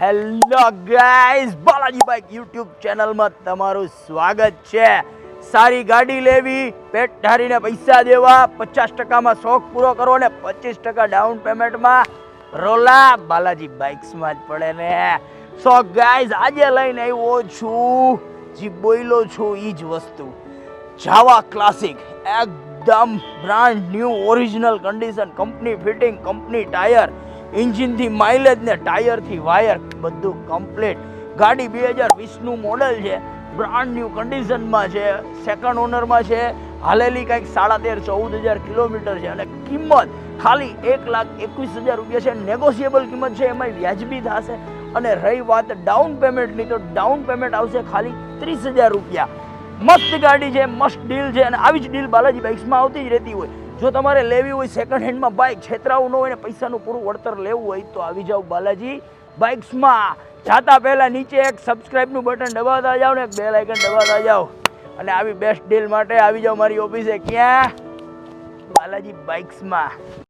Hello guys Balaji bike YouTube ચેનલમાં તમારું સ્વાગત છે. સારી ગાડી લેવી, પેટ ઢારીને પૈસા દેવા, પચાસ ટકામાં શોખ પૂરો કરવો ને પચીસ ટકા ડાઉન પેમેન્ટમાં રોલા બાલાજી બાઇક્સમાં જ પડે ને. સો ગાઈઝ આજે લઈને આવ્યો છું, જે બોયલો છું એ જ વસ્તુ. જાવા ક્લાસિક એકદમ brand new original condition company fitting company tyre એન્જિનથી mileage ને ટાયરથી વાયર બધું કમ્પ્લીટ ગાડી બે હજાર વીસનું મોડલ છે. બ્રાન્ડ ન્યૂ કન્ડિશનમાં છે. સેકન્ડ ઓનરમાં છે. હાલેલી કંઈક સાડા તેર ચૌદ હજાર કિલોમીટર છે. અને કિંમત ખાલી એક લાખ એકવીસ હજાર રૂપિયા છે. નેગોશિયેબલ કિંમત છે. એમાં વ્યાજબી થશે. અને રહી વાત ડાઉન પેમેન્ટની તો ડાઉન પેમેન્ટ આવશે ખાલી ત્રીસ હજાર રૂપિયા. મસ્ત ગાડી છે, મસ્ત ડીલ છે અને આવી જ ડીલ બાલાજી બાઇક્સમાં આવતી જ રહેતી હોય. જો તમારે લેવી હોય સેકન્ડ હેન્ડમાં બાઇક છેતરાવું ન હોય ને પૈસાનું પૂરું વળતર લેવું હોય તો આવી જાઓ બાલાજી બાઇક્સમાં જાતા પહેલાં નીચે એક સબસ્ક્રાઇબનું બટન દબાવતા જાઓ ને એક બેલ આઇકન દબાવતા જાઓ. અને આવી બેસ્ટ ડીલ માટે આવી જાઓ મારી ઓફિસે ક્યાં? બાલાજી બાઇક્સમાં